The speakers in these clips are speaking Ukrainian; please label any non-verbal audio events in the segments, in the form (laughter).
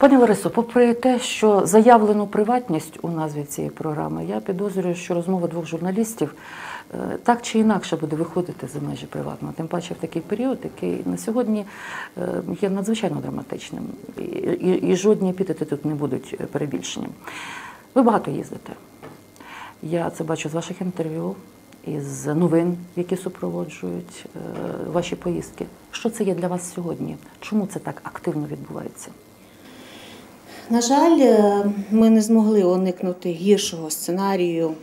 Пані Ларисо, попри те, що заявлену приватність у назві цієї програми, я підозрюю, що розмова двох журналістів е, так чи інакше буде виходити за межі приватного, тим паче в такий період, який на сьогодні е, є надзвичайно драматичним, і, і, і жодні епітети тут не будуть перебільшенням. Ви багато їздите. Я це бачу з ваших інтерв'ю, із новин, які супроводжують е, ваші поїздки. Що це є для вас сьогодні? Чому це так активно відбувається? На жаль, е, ми не змогли уникнути гіршого сценарію е,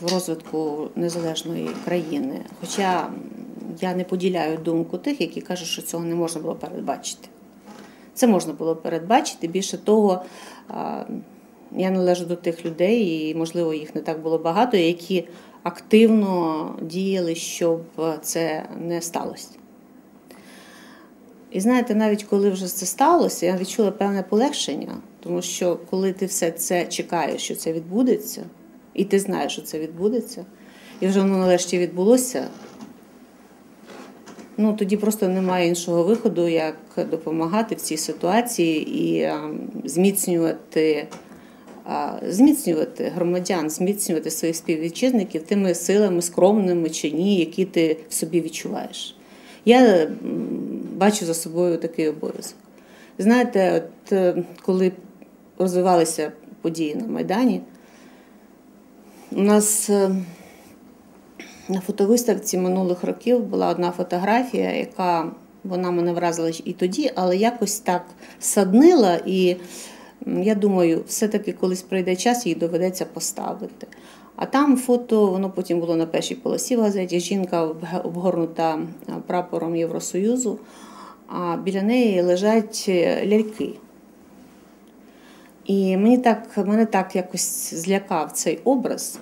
в розвитку незалежної країни. Хоча я не поділяю думку тих, які кажуть, що цього не можна було передбачити. Це можна було передбачити. Більше того, я належу до тих людей, і, можливо, їх не так було багато, які активно діяли, щоб це не сталося. І знаєте, навіть коли вже це сталося, я відчула певне полегшення, тому що коли ти все це чекаєш, що це відбудеться, і ти знаєш, що це відбудеться, і вже воно нарешті відбулося, ну тоді просто немає іншого виходу, як допомагати в цій ситуації і зміцнювати. Зміцнювати громадян, зміцнювати своїх співвітчизників тими силами скромними чи ні, які ти в собі відчуваєш. Я бачу за собою такий обов'язок. Знаєте, от е, коли розвивалися події на Майдані, у нас е, на фотовиставці минулих років була одна фотографія, яка вона мене вразила і тоді, але якось так саднила, і я думаю, все-таки колись прийде час, її доведеться поставити. А там фото, воно потім було на першій полосі в газеті. Жінка обгорнута прапором Євросоюзу, а біля неї лежать е, ляльки. І мені так, мене так якось злякав цей образ.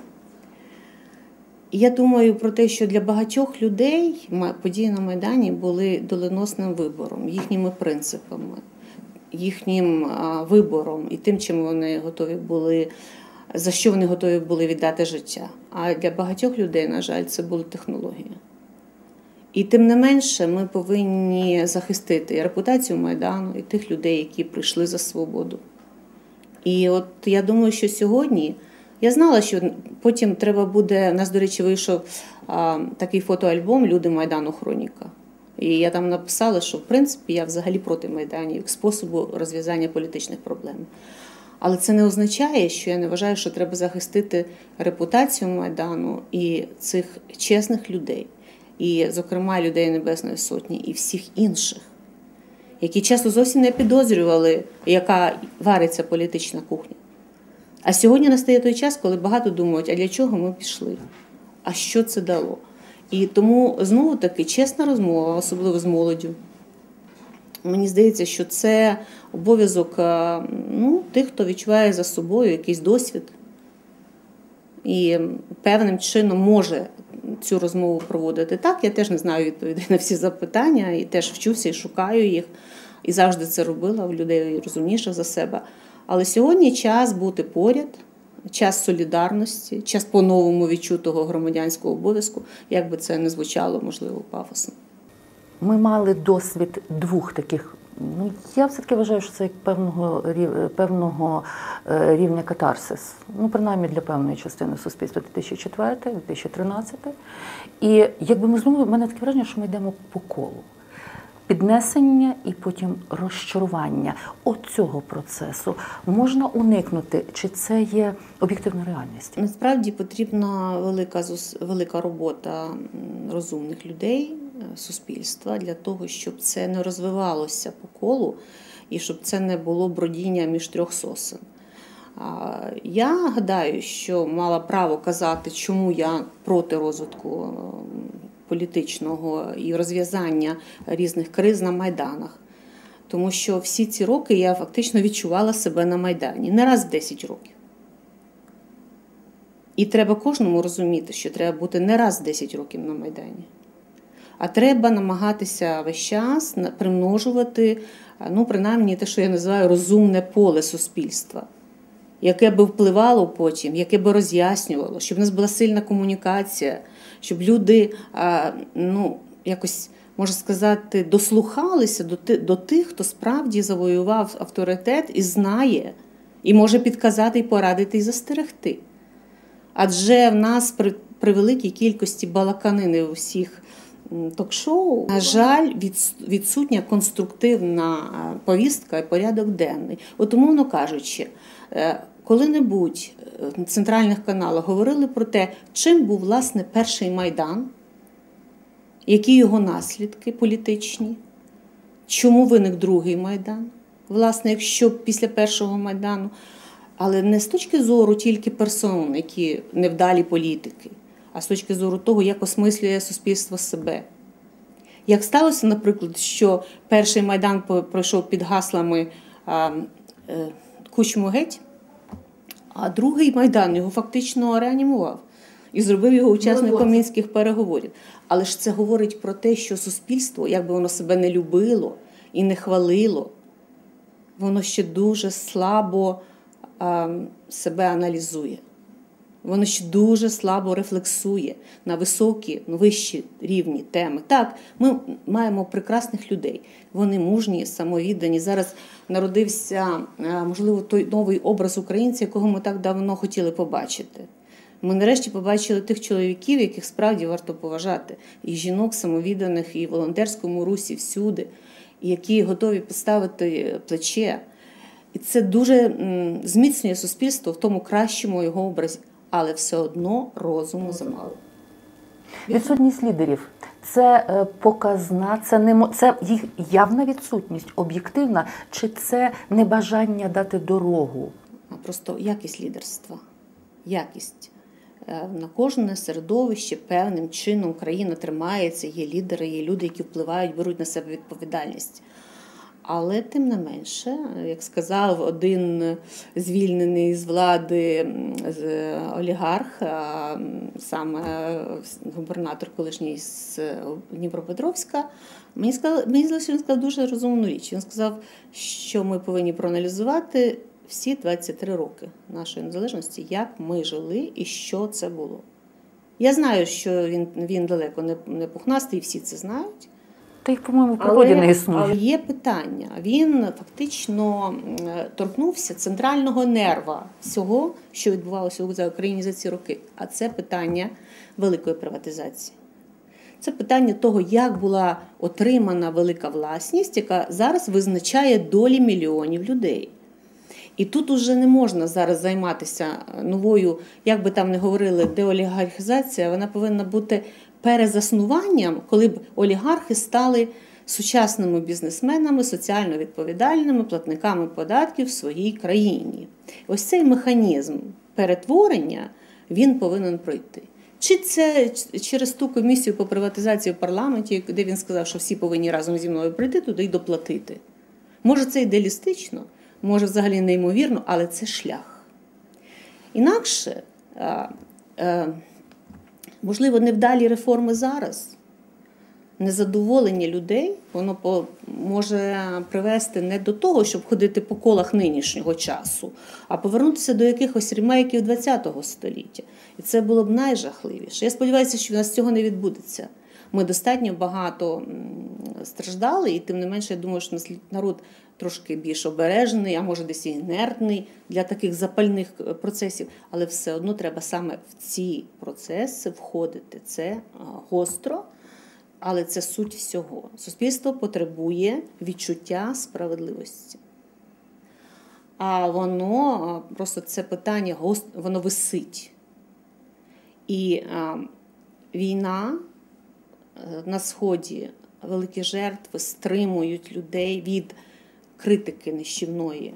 І я думаю про те, що для багатьох людей події на Майдані були доленосним вибором, їхніми принципами, їхнім вибором і тим, чим вони готові були за що вони готові були віддати життя. А для багатьох людей, на жаль, це були технології. І тим не менше, ми повинні захистити репутацію Майдану, і тих людей, які прийшли за свободу. І от я думаю, що сьогодні я знала, що потім треба буде. У нас, до речі, вийшов а, такий фотоальбом Люди Майдану Хроніка. І я там написала, що в принципі я взагалі проти майданів способу розв'язання політичних проблем. Але це не означає, що я не вважаю, що треба захистити репутацію Майдану і цих чесних людей, і, зокрема, людей Небесної Сотні, і всіх інших, які часто зовсім не підозрювали, яка вариться політична кухня. А сьогодні настає той час, коли багато думають, а для чого ми пішли? А що це дало? І тому знову таки чесна розмова, особливо з молоддю. Мені здається, що це обов'язок е, ну, тих, хто відчуває за собою якийсь досвід і певним чином може цю розмову проводити. Так, я теж не знаю відповідей на всі запитання, і теж вчуся і шукаю їх, і завжди це робила у людей розумніших за себе. Але сьогодні час бути поряд. Час солідарності, час по-новому відчутого громадянського обов'язку, як би це не звучало, можливо, пафосно. Ми мали досвід двох таких. Ну, я все-таки вважаю, що це як певного певного е, рівня катарсис. Ну, принаймні для певної частини суспільства 2004-2013. І якби ми знову в мене таке враження, що ми йдемо по колу. Піднесення і потім розчарування от цього процесу можна уникнути, чи це є об'єктивна реальність? Насправді потрібна велика велика робота розумних людей, суспільства для того, щоб це не розвивалося по колу і щоб це не було бродіння між трьох сосен. Я гадаю, що мала право казати, чому я проти розвитку політичного і розв'язання різних криз на майданах. Тому що всі ці роки я фактично відчувала себе на Майдані не раз в 10 років. І треба кожному розуміти, що треба бути не раз в 10 років на Майдані а треба намагатися весь час примножувати, ну, принаймні те, що я називаю розумне поле суспільства, яке би впливало потім, яке би роз'яснювало, щоб в нас була сильна комунікація, щоб люди ну, якось можна сказати, дослухалися до, ти- до тих, хто справді завоював авторитет і знає, і може підказати, і порадити, і застерегти. Адже в нас при, при великій кількості балаканини у всіх ток-шоу, на жаль, відсутня конструктивна е, повістка і порядок денний. От умовно кажучи, е, коли-небудь е, на центральних каналах говорили про те, чим був власне перший майдан, які його наслідки політичні, чому виник другий майдан. Власне, якщо після першого майдану, але не з точки зору тільки персон, які невдалі політики, а з точки зору того, як осмислює суспільство себе. Як сталося, наприклад, що перший майдан пройшов під гаслами а, е, Кучму геть, а другий майдан його фактично реанімував і зробив його учасником мінських переговорів. Але ж це говорить про те, що суспільство, як би воно себе не любило і не хвалило, воно ще дуже слабо себе аналізує. Воно ще дуже слабо рефлексує на високі, ну, вищі рівні теми. Так, ми маємо прекрасних людей. Вони мужні, самовіддані. Зараз народився, е, можливо, той новий образ українця, якого ми так давно хотіли побачити. Ми нарешті побачили тих чоловіків, яких справді варто поважати, і жінок самовідданих, і в волонтерському русі всюди, які готові поставити плече. І це дуже зміцнює суспільство в тому кращому його образі, але все одно розуму замало. Відсутність лідерів це е, показна, це не це їх явна відсутність, об'єктивна, чи це небажання дати дорогу? просто якість лідерства, якість. Е, На кожне середовище певним чином країна тримається, є лідери, є люди, які впливають, беруть на себе відповідальність. Але тим не менше, як сказав один звільнений з влади з олігарх, саме е, губернатор колишній з Дніпропетровська, мені сказав, мені здалося, що він сказав дуже розумну річ. Він сказав, що ми повинні проаналізувати всі 23 роки нашої незалежності, як ми жили і що це було. Я знаю, що він, він далеко не, не пухнастий, і всі це знають. Та їх, по-моєму, в природі не існує. але є питання. Він фактично торкнувся центрального нерва всього, що відбувалося у Україні за ці роки. А це питання великої приватизації. Це питання того, як була отримана велика власність, яка зараз визначає долі мільйонів людей. І тут уже не можна зараз займатися новою, як би там не говорили, деолігархізація, вона повинна бути перезаснуванням, коли б олігархи стали сучасними бізнесменами, соціально відповідальними платниками податків в своїй країні. Ось цей механізм перетворення він повинен пройти. Чи це через ту комісію по приватизації в парламенті, де він сказав, що всі повинні разом зі мною прийти туди і доплатити? Може, це ідеалістично, може, взагалі неймовірно, але це шлях. Інакше, е, можливо, невдалі реформи зараз, незадоволення людей, воно може привести не до того, щоб ходити по колах нинішнього часу, а повернутися до якихось ремейків ХХ століття. І це було б найжахливіше. Я сподіваюся, що в нас цього не відбудеться. Ми достатньо багато страждали, і тим не менше, я думаю, що народ трошки більш обережений, а може десь інертний для таких запальних е, процесів. Але все одно треба саме в ці процеси входити. Це е, гостро, але це суть всього. Суспільство потребує відчуття справедливості. А воно е, просто це питання гост- воно висить. І е, війна на сході, великі жертви стримують людей від критики нищівної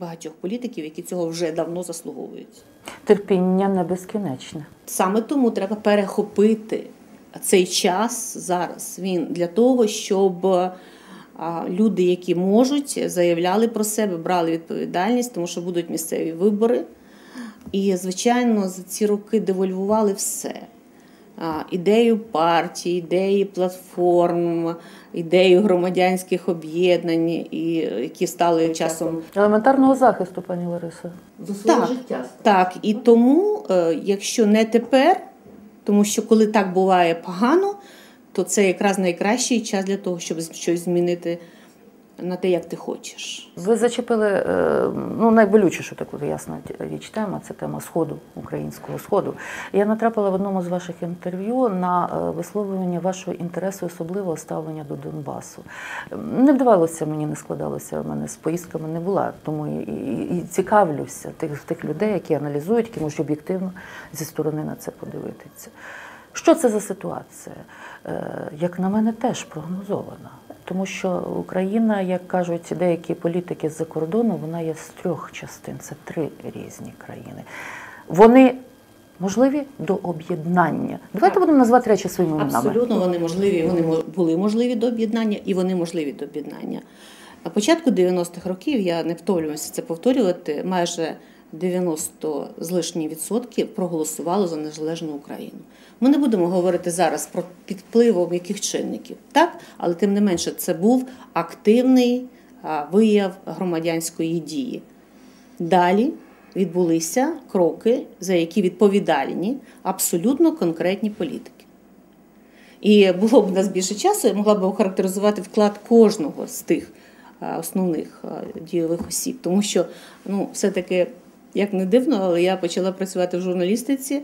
багатьох політиків, які цього вже давно заслуговують. Терпіння не безкінечне. Саме тому треба перехопити цей час зараз. Він для того, щоб люди, які можуть, заявляли про себе, брали відповідальність, тому що будуть місцеві вибори. І, звичайно, за ці роки девольвували все. Ідею партій, ідеї платформ, ідею громадянських об'єднань, і які стали часом Елементарного захисту, пані Лариса. За своє Так. життя. Так, і тому, е, якщо не тепер, тому що коли так буває погано, то це якраз найкращий час для того, щоб щось змінити на те, як ти хочеш. Ви зачепили е, ну, найболючішу таку ясна річ тема це тема Сходу, українського Сходу. Я натрапила в одному з ваших інтерв'ю на е, висловлювання вашого інтересу, особливого ставлення до Донбасу. Не вдавалося мені, не складалося в мене з поїздками не була, тому і, і, і цікавлюся тих, тих людей, які аналізують, які можуть об'єктивно зі сторони на це подивитися. Що це за ситуація? Як на мене, теж прогнозована. Тому що Україна, як кажуть деякі політики з-за кордону, вона є з трьох частин, це три різні країни. Вони можливі до об'єднання. Давайте будемо назвати речі своїми іменами. Абсолютно, вони можливі, вони були можливі до об'єднання і вони можливі до об'єднання. На початку 90-х років я не втомлююся це повторювати. Майже 90 з лишнім відсотків проголосувало за незалежну Україну. Ми не будемо говорити зараз про підпливом яких чинників, так, але тим не менше це був активний вияв громадянської дії. Далі відбулися кроки, за які відповідальні абсолютно конкретні політики. І було б у нас більше часу, я могла б охарактеризувати вклад кожного з тих основних дійових осіб, тому що ну, все-таки як не дивно, але я почала працювати в журналістиці е,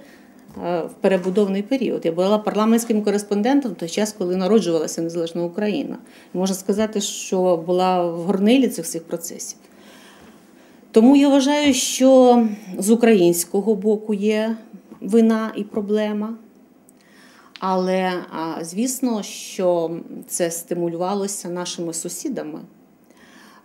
в перебудовний період. Я була парламентським кореспондентом в той час, коли народжувалася незалежна Україна. можна сказати, що була в горнилі цих всіх процесів. Тому я вважаю, що з українського боку є вина і проблема. Але звісно, що це стимулювалося нашими сусідами.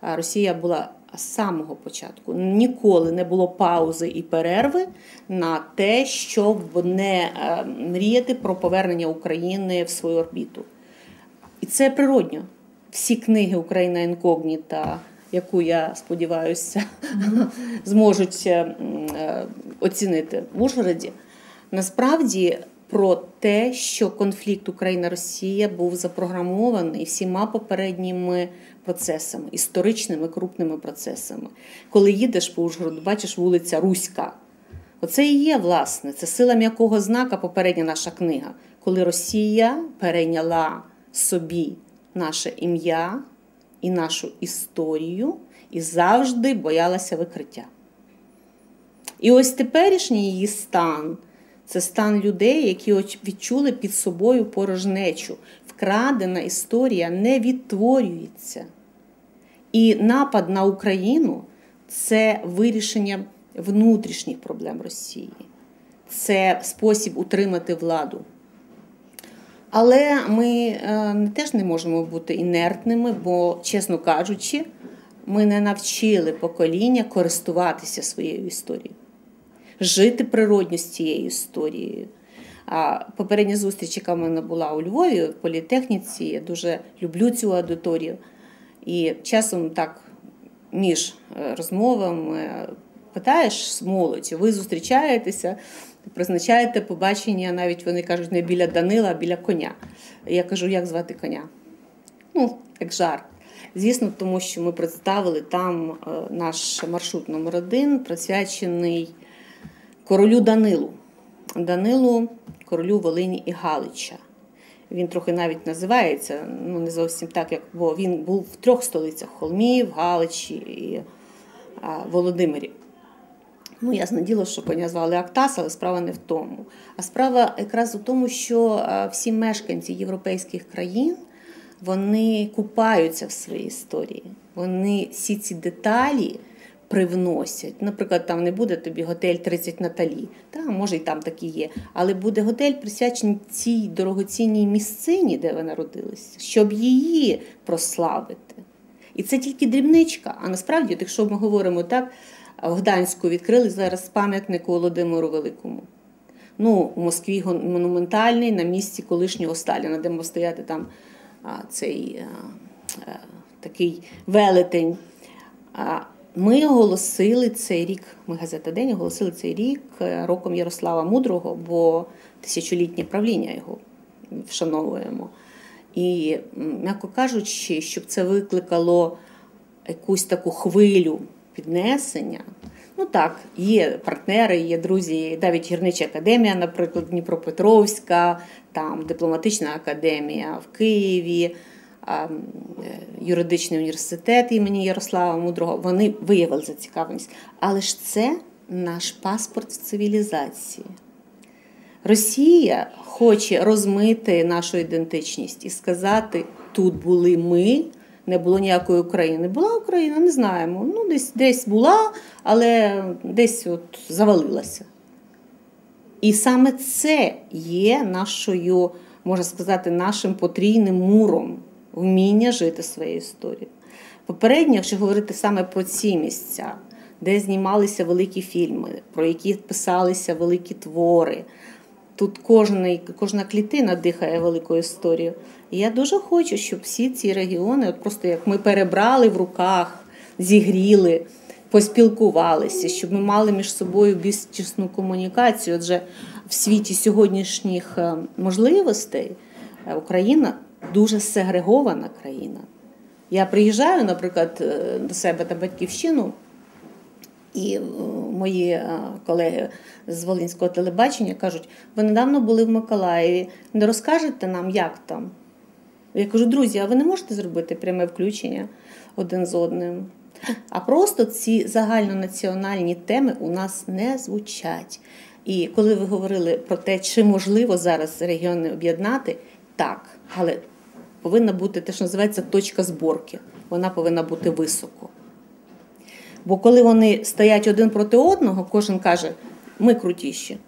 Росія була з самого початку. Ніколи не було паузи і перерви на те, щоб не е, мріяти про повернення України в свою орбіту. І це природньо. Всі книги Україна інкогніта, яку я сподіваюся, (laughs) зможуть е, е, оцінити в Ужгороді, насправді. Про те, що конфлікт Україна-Росія був запрограмований всіма попередніми процесами, історичними крупними процесами. Коли їдеш по Ужгороду, бачиш вулиця Руська. Оце і є, власне, це сила м'якого знака, попередня наша книга, коли Росія перейняла собі наше ім'я і нашу історію і завжди боялася викриття. І ось теперішній її стан це стан людей, які відчули під собою порожнечу. Вкрадена історія не відтворюється. І напад на Україну це вирішення внутрішніх проблем Росії, це спосіб утримати владу. Але ми е, теж не можемо бути інертними, бо, чесно кажучи, ми не навчили покоління користуватися своєю історією, жити природньо з цією історією. А попередня зустріч, яка в мене була у Львові в політехніці, я дуже люблю цю аудиторію. І часом так між е, розмовами питаєш з молоддю, ви зустрічаєтеся, призначаєте побачення, навіть вони кажуть, не біля Данила, а біля коня. Я кажу, як звати коня? Ну, як жарт. Звісно, тому що ми представили там е, наш маршрут номер один, присвячений королю Данилу. Данилу, королю Волині і Галича. Він трохи навіть називається, ну не зовсім так, як бо він був в трьох столицях Холмі, в Галичі і а, Володимирі. Ну, ясне діло, що коня звали Актас, але справа не в тому. А справа якраз у тому, що всі мешканці європейських країн вони купаються в своїй історії. Вони всі ці деталі привносять. Наприклад, там не буде тобі готель 30 Наталі, та може й там такі є, але буде готель присвячений цій дорогоцінній місцині, де ви народилися, щоб її прославити. І це тільки дрібничка. А насправді, якщо ми говоримо так, в Гданську відкрили зараз пам'ятник Володимиру Великому. Ну, У Москві монументальний на місці колишнього Сталіна, де мав стояти там а, цей а, а, такий велетень. А, ми оголосили цей рік, ми газета День оголосили цей рік е, роком Ярослава Мудрого, бо тисячолітнє правління його вшановуємо. І, м'яко кажучи, щоб це викликало якусь таку хвилю піднесення, Ну так, є партнери, є друзі, навіть гірнича академія, наприклад, Дніпропетровська, там дипломатична академія в Києві, юридичний університет імені Ярослава Мудрого. Вони виявили зацікавленість. Але ж це наш паспорт цивілізації. Росія хоче розмити нашу ідентичність і сказати: тут були ми, не було ніякої України. Була Україна, не знаємо. Ну, десь десь була, але десь от завалилася. І саме це є нашою, можна сказати, нашим потрійним муром вміння жити своєю історією. Попередньо, якщо говорити саме про ці місця, де знімалися великі фільми, про які писалися великі твори. Тут кожна, кожна клітина дихає великою історією. І я дуже хочу, щоб всі ці регіони, от просто як ми перебрали в руках, зігріли, поспілкувалися, щоб ми мали між собою більш комунікацію. Адже в світі сьогоднішніх е, можливостей е, Україна дуже сегрегована країна. Я приїжджаю, наприклад, е, до себе на батьківщину. І е, мої е, колеги з Волинського телебачення кажуть: ви недавно були в Миколаєві, не розкажете нам, як там? Я кажу, друзі, а ви не можете зробити пряме включення один з одним? А просто ці загальнонаціональні теми у нас не звучать. І коли ви говорили про те, чи можливо зараз регіони об'єднати, так, але повинна бути те, що називається точка зборки. Вона повинна бути високо. Бо коли вони стоять один проти одного, кожен каже, ми крутіші.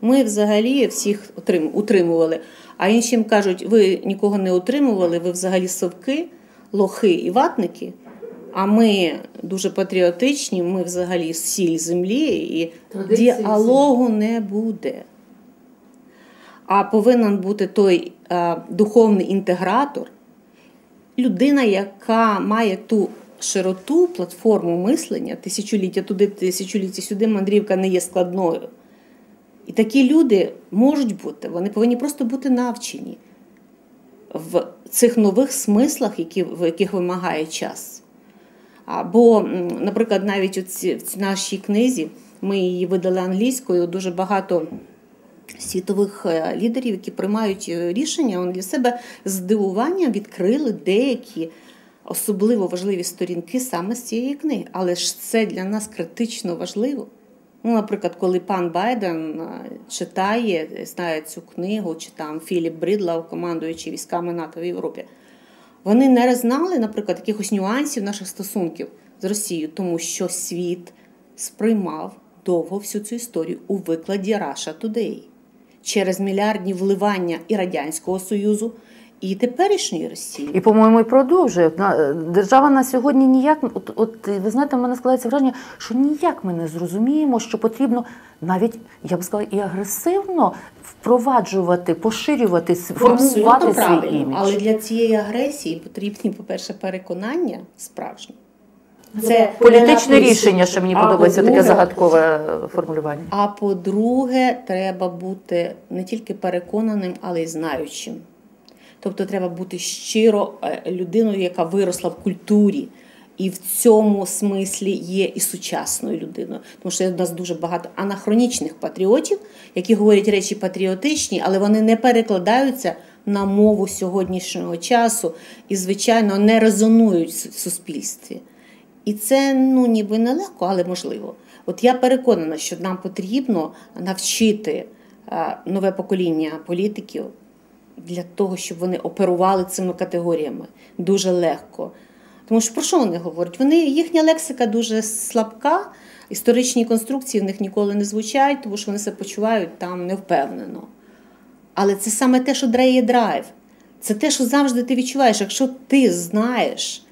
Ми взагалі всіх утримували. А іншим кажуть, ви нікого не утримували, ви взагалі совки, лохи і ватники. А ми дуже патріотичні, ми взагалі сіль землі, і Традиції діалогу не буде. А повинен бути той е, духовний інтегратор, людина, яка має ту широту, платформу мислення, тисячоліття туди, тисячоліття сюди, мандрівка не є складною. І такі люди можуть бути, вони повинні просто бути навчені в цих нових смислах, які, в яких вимагає час. Або, наприклад, навіть у ці, в цій нашій книзі ми її видали англійською, дуже багато світових е, лідерів, які приймають е, рішення, вони для себе з здивуванням відкрили деякі особливо важливі сторінки саме з цієї книги. Але ж це для нас критично важливо. Ну, Наприклад, коли пан Байден е, читає, знає цю книгу, чи там Філіп Бридлау, командуючий військами НАТО в Європі, вони не знали, наприклад, якихось нюансів наших стосунків з Росією, тому що світ сприймав довго всю цю історію у викладі Russia Today через мільярдні вливання і Радянського Союзу, і теперішньої Росії. І, по-моєму, і продовжує. Держава на сьогодні ніяк, от, от ви знаєте, в мене складається враження, що ніяк ми не зрозуміємо, що потрібно навіть, я б сказала, і агресивно впроваджувати, поширювати, формувати свій імідж. Але для цієї агресії потрібні, по-перше, переконання справжні. Політичне рішення, що мені А подобається таке загадкове формулювання. А по-друге, треба бути не тільки переконаним, але й знаючим. Тобто треба бути щиро е, людиною, яка виросла в культурі, і в цьому смислі є і сучасною людиною. Тому що в нас дуже багато анахронічних патріотів, які говорять речі патріотичні, але вони не перекладаються на мову сьогоднішнього часу і, звичайно, не резонують в суспільстві. І це ну ніби нелегко, але можливо. От я переконана, що нам потрібно навчити е, нове покоління політиків для того, щоб вони оперували цими категоріями дуже легко. Тому що про що вони говорять? Вони, їхня лексика дуже слабка, історичні конструкції в них ніколи не звучать, тому що вони себе почувають там невпевнено. Але це саме те, що дає драйв. Це те, що завжди ти відчуваєш. Якщо ти знаєш,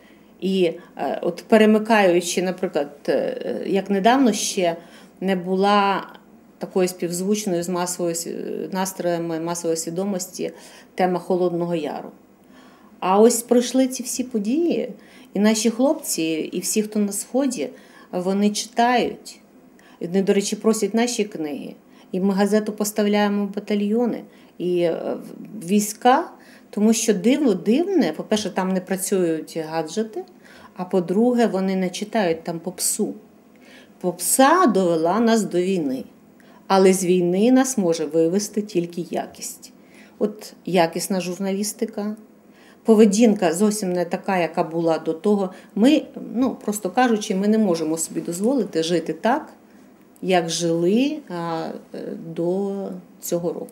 і е, от перемикаючи, наприклад, е, як недавно ще не була такою співзвучною з масовою настроями масової свідомості тема Холодного Яру. А ось пройшли ці всі події, і наші хлопці, і всі, хто на сході, вони читають. І Вони, до речі, просять наші книги. І ми газету поставляємо в батальйони і е, війська, тому що диво дивне, по-перше, там не працюють гаджети, а по-друге, вони не читають там попсу. попса довела нас до війни. Але з війни нас може вивести тільки якість. От якісна журналістика, поведінка зовсім не така, яка була до того. Ми, ну просто кажучи, ми не можемо собі дозволити жити так, як жили е, до цього року.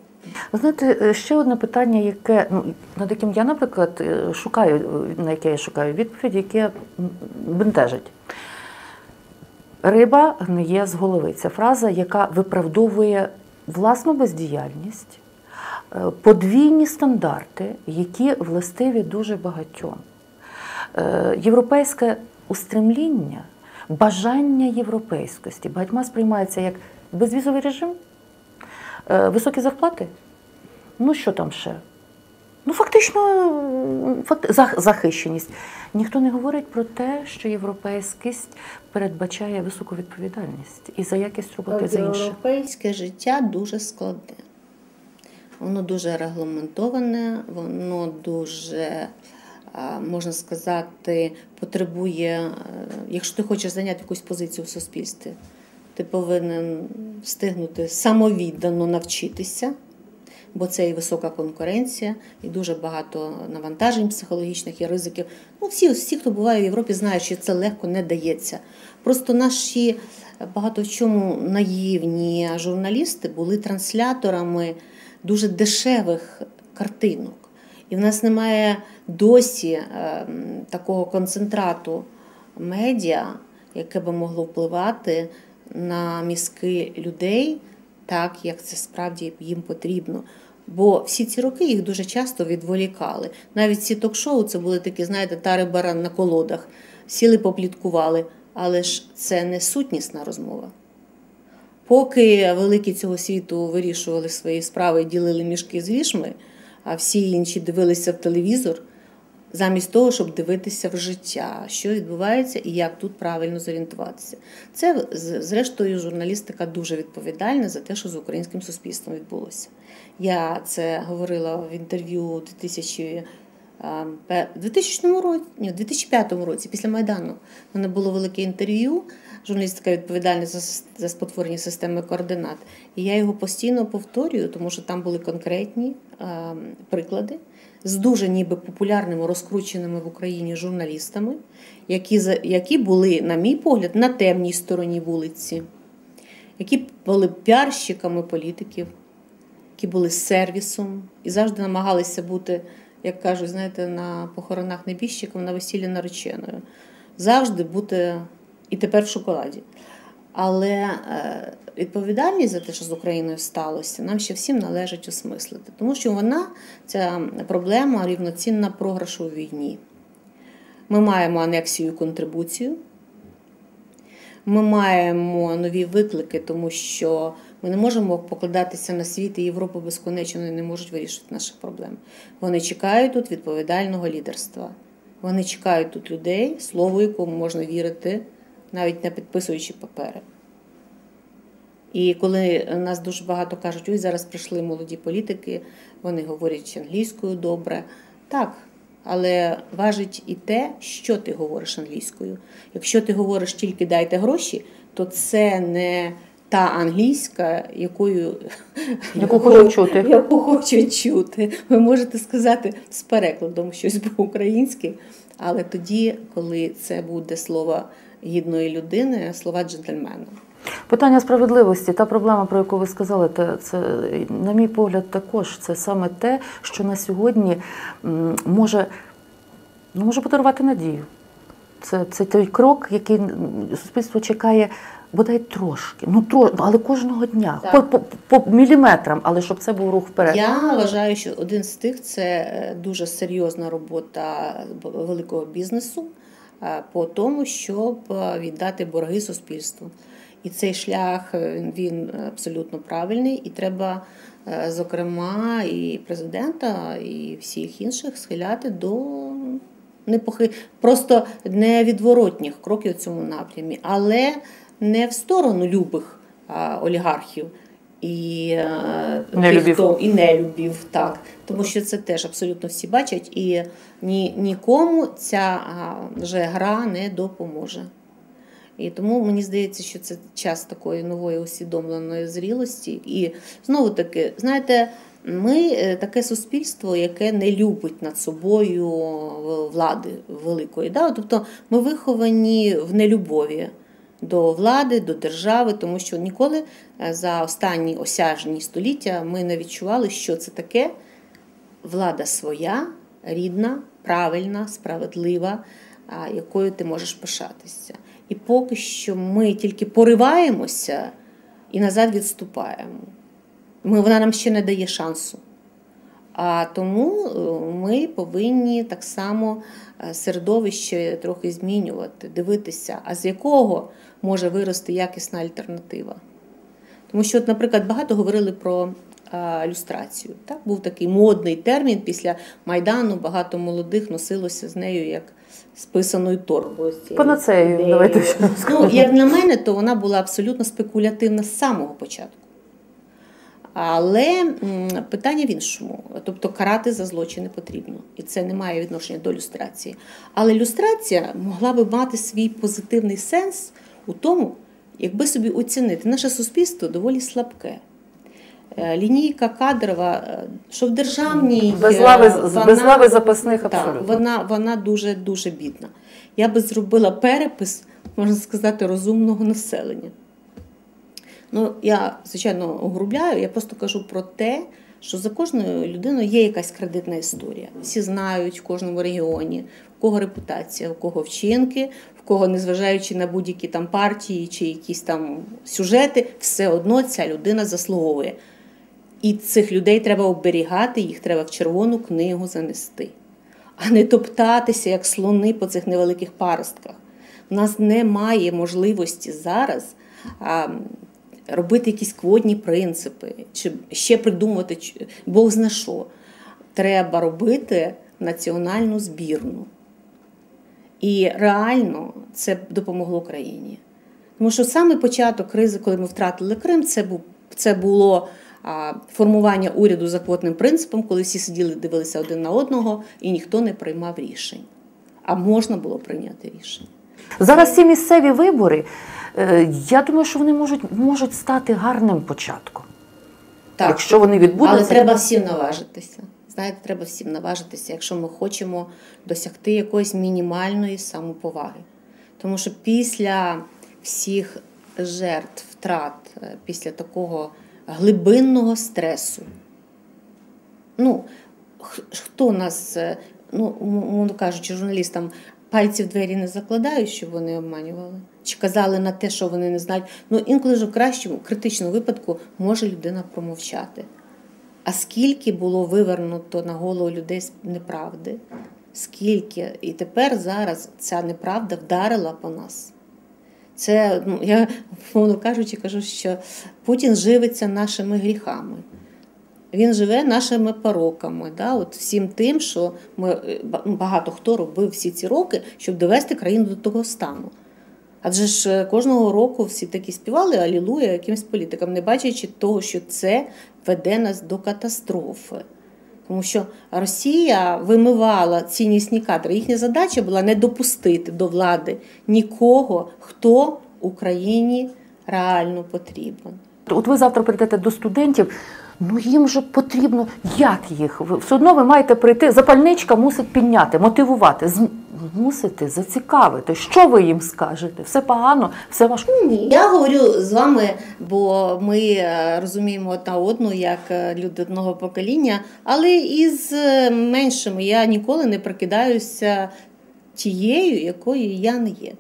Ви знаєте, е, ще одне питання, яке ну над яким я, наприклад, е, шукаю, е, на яке я шукаю відповідь, яке бентежить. Риба гниє з голови. Це фраза, яка виправдовує власну бездіяльність, подвійні стандарти, які властиві дуже багатьом. Європейське устремління, бажання європейськості багатьма сприймається як безвізовий режим, високі зарплати. Ну що там ще? Ну, фактично, факт, захищеність. Ніхто не говорить про те, що європейськість передбачає високу відповідальність і за якість роботи за інше. Європейське життя дуже складне. Воно дуже регламентоване, воно дуже, можна сказати, потребує, е, якщо ти хочеш зайняти якусь позицію в суспільстві, ти повинен встигнути самовіддано навчитися, бо це і висока конкуренція, і дуже багато навантажень психологічних і ризиків. Ну, всі, всі, хто буває в Європі, знають, що це легко не дається. Просто наші багато в чому наївні журналісти були трансляторами дуже дешевих картинок. І в нас немає досі ем, такого концентрату медіа, яке би могло впливати на мізки людей так, як це справді їм потрібно. Бо всі ці роки їх дуже часто відволікали. Навіть ці ток-шоу це були такі, знаєте, тари баран на колодах, сіли, попліткували. Але ж це не сутнісна розмова. Поки великі цього світу вирішували свої справи і ділили мішки з вішми, а всі інші дивилися в телевізор, замість того, щоб дивитися в життя, що відбувається і як тут правильно зорієнтуватися. Це, зрештою, журналістика дуже відповідальна за те, що з українським суспільством відбулося. Я це говорила в інтерв'ю 2000 а, 2000 році, ні, в 2005 році, після Майдану, в мене було велике інтерв'ю. Журналістика відповідальна за, за спотворення системи координат. І я його постійно повторюю, тому що там були конкретні а, приклади з дуже ніби популярними, розкрученими в Україні журналістами, які, які були, на мій погляд, на темній стороні вулиці, які були піарщиками політиків, які були сервісом і завжди намагалися бути, як кажуть, знаєте, на похоронах небіжчиком, на весіллі нареченою. Завжди бути і тепер в шоколаді. Але е, відповідальність за те, що з Україною сталося, нам ще всім належить осмислити, тому що вона, ця проблема рівноцінна програшу у війні. Ми маємо анексію і контрибуцію. Ми маємо нові виклики, тому що ми не можемо покладатися на світ і Європа безконечно і не можуть вирішити наших проблем. Вони чекають тут відповідального лідерства. Вони чекають тут людей, слово якому можна вірити, навіть не підписуючи папери. І коли нас дуже багато кажуть, ой, зараз прийшли молоді політики, вони говорять англійською добре. Так, але важить і те, що ти говориш англійською. Якщо ти говориш тільки дайте гроші, то це не та англійська, якою Яку хочуть (laughs) чути. яку хочуть чути. Ви можете сказати з перекладом щось (laughs) по-українськи, але тоді, коли це буде слово гідної людини, слова джентльмена. Питання справедливості, та проблема, про яку ви сказали, це, на мій погляд, також це саме те, що на сьогодні може, ну, може подарувати надію. Це, це той крок, який суспільство чекає бодай трошки, ну тро, але кожного дня, по, по, по міліметрам, але щоб це був рух вперед. Я вважаю, що один з тих це е, дуже серйозна робота великого бізнесу по тому, щоб е, віддати борги суспільству. І цей шлях е, він абсолютно правильний, і треба, е, зокрема, і президента, і всіх інших схиляти до непохи... просто невідворотніх кроків в цьому напрямі, але не в сторону любих олігархів. І, е, Нелюбів. тих, хто і не любів, так. Тому що це теж абсолютно всі бачать, і ні, нікому ця вже гра не допоможе. І тому мені здається, що це час такої нової усвідомленої зрілості. І знову таки, знаєте, ми е, таке суспільство, яке не любить над собою влади великої. Да? Тобто ми виховані в нелюбові до влади, до держави, тому що ніколи е, за останні осяжні століття ми не відчували, що це таке влада своя, рідна, правильна, справедлива, якою ти можеш пишатися. І поки що ми тільки пориваємося і назад відступаємо. Ми, Вона нам ще не дає шансу. А тому е, ми повинні так само е, середовище трохи змінювати, дивитися, а з якого може вирости якісна альтернатива. Тому що, наприклад, багато говорили про люстрацію. Так? Був такий модний термін після Майдану, багато молодих носилося з нею як списаною торбою. Панацею, давайте ще Ну, як на мене, то вона була абсолютно спекулятивна з самого початку. Але питання в іншому. Тобто карати за злочини потрібно. І це не має відношення до люстрації. Але люстрація могла би мати свій позитивний сенс у тому, якби собі оцінити. Наше суспільство доволі слабке. Е, Лінійка кадрова, е, що в державній Без е, лави, вона- без лави запасних так, вона, вона дуже дуже бідна. Я би зробила перепис, можна сказати, розумного населення. Ну, я, звичайно, огрубляю, я просто кажу про те, що за кожною людиною є якась кредитна історія. Всі знають в кожному регіоні, кого репутація, в кого вчинки, в кого, незважаючи на будь-які там партії чи якісь там сюжети, все одно ця людина заслуговує. І цих людей треба оберігати, їх треба в червону книгу занести, а не топтатися, як слони по цих невеликих паростках. У нас немає можливості зараз а, робити якісь квотні принципи, чи ще придумати ч- Бог зна що. Треба робити національну збірну. І реально це допомогло країні. Тому що саме початок кризи, коли ми втратили Крим, це був це було а, формування уряду за квотним принципом, коли всі сиділи, дивилися один на одного, і ніхто не приймав рішень. А можна було прийняти рішення. Зараз ці місцеві вибори, е, я думаю, що вони можуть, можуть стати гарним початком. Якщо вони відбудуться. Але треба всім наважитися. Знаєте, треба всім наважитися, якщо ми хочемо досягти якоїсь мінімальної самоповаги. Тому що після всіх жертв, втрат, е, після такого глибинного стресу, ну, хто нас, е, ну, м- мовно кажучи, журналістам пальці в двері не закладають, щоб вони обманювали, чи казали на те, що вони не знають. Ну, інколи ж у кращому, критичному випадку може людина промовчати. А скільки було вивернуто на голову людей неправди? Скільки? І тепер зараз ця неправда вдарила по нас. Це, ну, я, мовно кажучи, кажу, що Путін живиться нашими гріхами. Він живе нашими пороками, да? От всім тим, що ми, е, ба- багато хто робив всі ці роки, щоб довести країну до того стану. Адже ж е, кожного року всі такі співали Алілуя якимсь політикам, не бачачи того, що це веде нас до катастрофи. Тому що Росія вимивала ціннісні кадри. Їхня задача була не допустити до влади нікого, хто Україні реально потрібен. От ви завтра прийдете до студентів. Ну їм же потрібно, як їх? Все одно ви маєте прийти. Запальничка мусить підняти, мотивувати, мусите зацікавити. Що ви їм скажете? Все погано, все важко. Ні, я говорю з вами, бо ми е, розуміємо одна одну як е, люди одного покоління, але із е, меншими я ніколи не прикидаюся тією, якою я не є.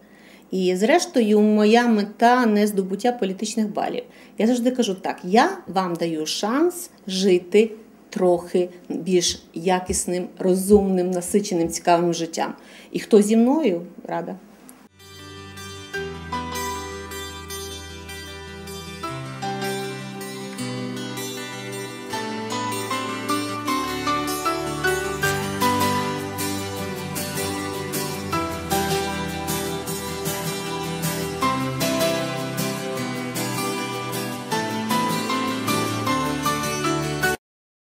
І зрештою, моя мета не здобуття політичних балів. Я завжди кажу так: я вам даю шанс жити трохи більш якісним, розумним, насиченим, цікавим життям. І хто зі мною рада?